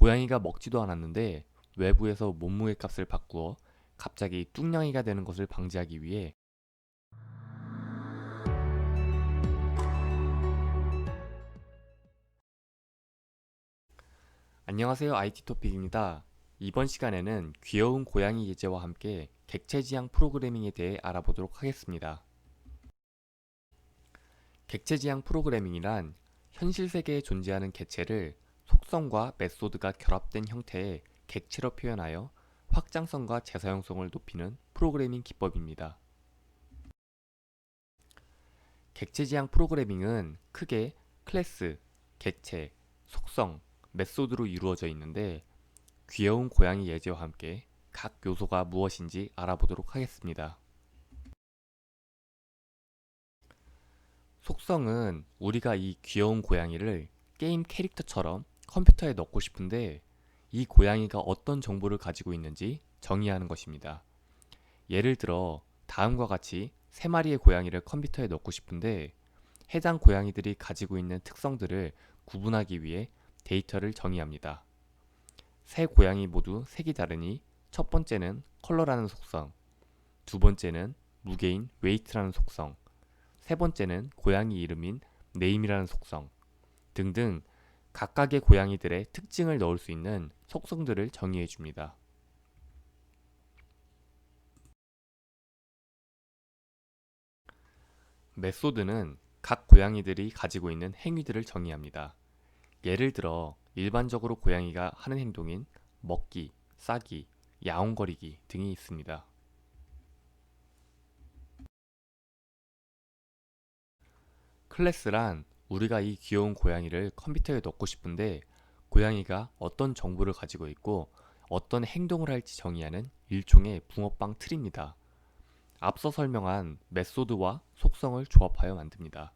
고양이가 먹지도 않았는데 외부에서 몸무게 값을 바꾸어 갑자기 뚱냥이가 되는 것을 방지하기 위해 안녕하세요. IT 토픽입니다. 이번 시간에는 귀여운 고양이 예제와 함께 객체 지향 프로그래밍에 대해 알아보도록 하겠습니다. 객체 지향 프로그래밍이란 현실 세계에 존재하는 개체를 속성과 메소드가 결합된 형태의 객체로 표현하여 확장성과 재사용성을 높이는 프로그래밍 기법입니다. 객체 지향 프로그래밍은 크게 클래스, 객체, 속성, 메소드로 이루어져 있는데 귀여운 고양이 예제와 함께 각 요소가 무엇인지 알아보도록 하겠습니다. 속성은 우리가 이 귀여운 고양이를 게임 캐릭터처럼 컴퓨터에 넣고 싶은데 이 고양이가 어떤 정보를 가지고 있는지 정의하는 것입니다. 예를 들어 다음과 같이 세 마리의 고양이를 컴퓨터에 넣고 싶은데 해당 고양이들이 가지고 있는 특성들을 구분하기 위해 데이터를 정의합니다. 세 고양이 모두 색이 다르니 첫 번째는 컬러라는 속성, 두 번째는 무게인 웨이트라는 속성, 세 번째는 고양이 이름인 네임이라는 속성 등등 각각의 고양이들의 특징을 넣을 수 있는 속성들을 정의해 줍니다. 메소드는 각 고양이들이 가지고 있는 행위들을 정의합니다. 예를 들어 일반적으로 고양이가 하는 행동인 먹기, 싸기, 야옹거리기 등이 있습니다. 클래스란 우리가 이 귀여운 고양이를 컴퓨터에 넣고 싶은데 고양이가 어떤 정보를 가지고 있고 어떤 행동을 할지 정의하는 일종의 붕어빵 틀입니다. 앞서 설명한 메소드와 속성을 조합하여 만듭니다.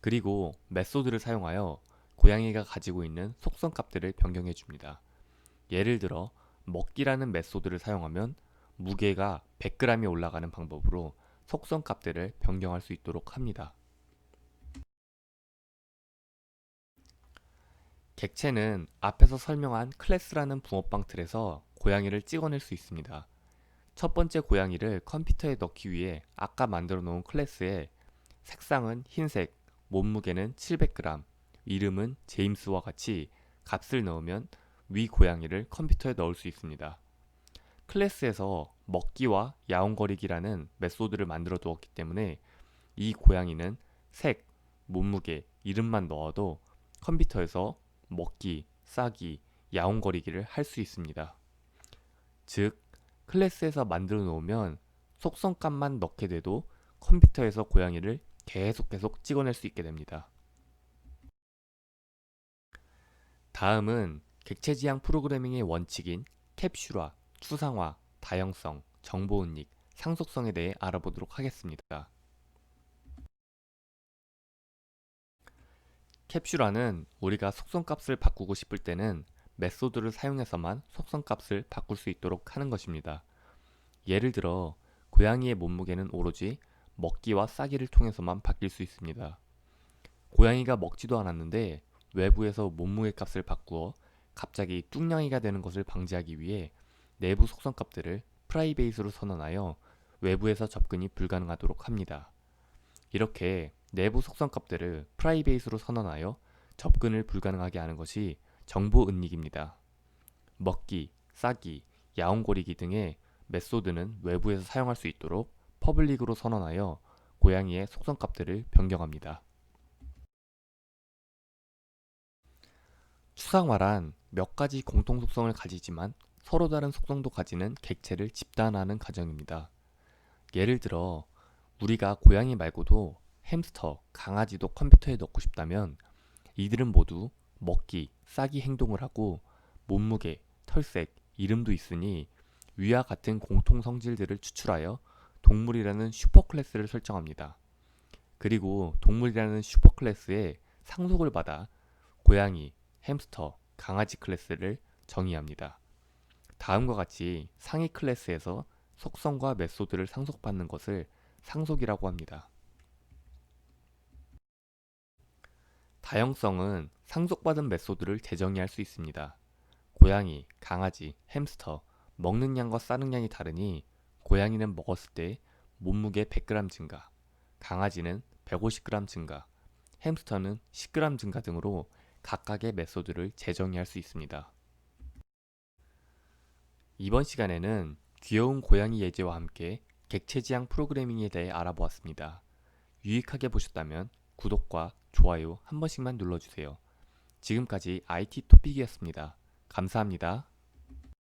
그리고 메소드를 사용하여 고양이가 가지고 있는 속성 값들을 변경해 줍니다. 예를 들어 먹기라는 메소드를 사용하면 무게가 100g이 올라가는 방법으로 속성 값들을 변경할 수 있도록 합니다. 객체는 앞에서 설명한 클래스라는 붕어빵 틀에서 고양이를 찍어낼 수 있습니다. 첫 번째 고양이를 컴퓨터에 넣기 위해 아까 만들어 놓은 클래스에 색상은 흰색, 몸무게는 700g, 이름은 제임스와 같이 값을 넣으면 위 고양이를 컴퓨터에 넣을 수 있습니다. 클래스에서 먹기와 야옹거리기라는 메소드를 만들어 두었기 때문에 이 고양이는 색, 몸무게, 이름만 넣어도 컴퓨터에서 먹기, 싸기, 야옹거리기를 할 수 있습니다. 즉, 클래스에서 만들어 놓으면 속성값만 넣게 돼도 컴퓨터에서 고양이를 계속 계속 찍어낼 수 있게 됩니다. 다음은 객체 지향 프로그래밍의 원칙인 캡슐화, 추상화, 다형성, 정보 은닉, 상속성에 대해 알아보도록 하겠습니다. 캡슐화는 우리가 속성값을 바꾸고 싶을 때는 메소드를 사용해서만 속성값을 바꿀 수 있도록 하는 것입니다. 예를 들어 고양이의 몸무게는 오로지 먹기와 싸기를 통해서만 바뀔 수 있습니다. 고양이가 먹지도 않았는데 외부에서 몸무게 값을 바꾸어 갑자기 뚱냥이가 되는 것을 방지하기 위해 내부 속성 값들을 프라이베이스로 선언하여 외부에서 접근이 불가능하도록 합니다. 이렇게 내부 속성 값들을 프라이베이스로 선언하여 접근을 불가능하게 하는 것이 정보 은닉입니다. 먹기, 싸기, 야옹거리기 등의 메소드는 외부에서 사용할 수 있도록 퍼블릭으로 선언하여 고양이의 속성 값들을 변경합니다. 추상화란 몇 가지 공통 속성을 가지지만 서로 다른 속성도 가지는 객체를 집단화하는 과정입니다. 예를 들어 우리가 고양이 말고도 햄스터, 강아지도 컴퓨터에 넣고 싶다면 이들은 모두 먹기, 싸기 행동을 하고 몸무게, 털색, 이름도 있으니 위와 같은 공통 성질들을 추출하여 동물이라는 슈퍼클래스를 설정합니다. 그리고 동물이라는 슈퍼클래스에 상속을 받아 고양이, 햄스터, 강아지 클래스를 정의합니다. 다음과 같이 상위 클래스에서 속성과 메소드를 상속받는 것을 상속이라고 합니다. 다형성은 상속받은 메소드를 재정의할 수 있습니다. 고양이, 강아지, 햄스터 먹는 양과 싸는 양이 다르니 고양이는 먹었을 때 몸무게 100g 증가, 강아지는 150g 증가, 햄스터는 10g 증가 등으로 각각의 메소드를 재정의할 수 있습니다. 이번 시간에는 귀여운 고양이 예제와 함께 객체지향 프로그래밍에 대해 알아보았습니다. 유익하게 보셨다면 구독과 좋아요 한 번씩만 눌러주세요. 지금까지 IT 토픽이었습니다. 감사합니다.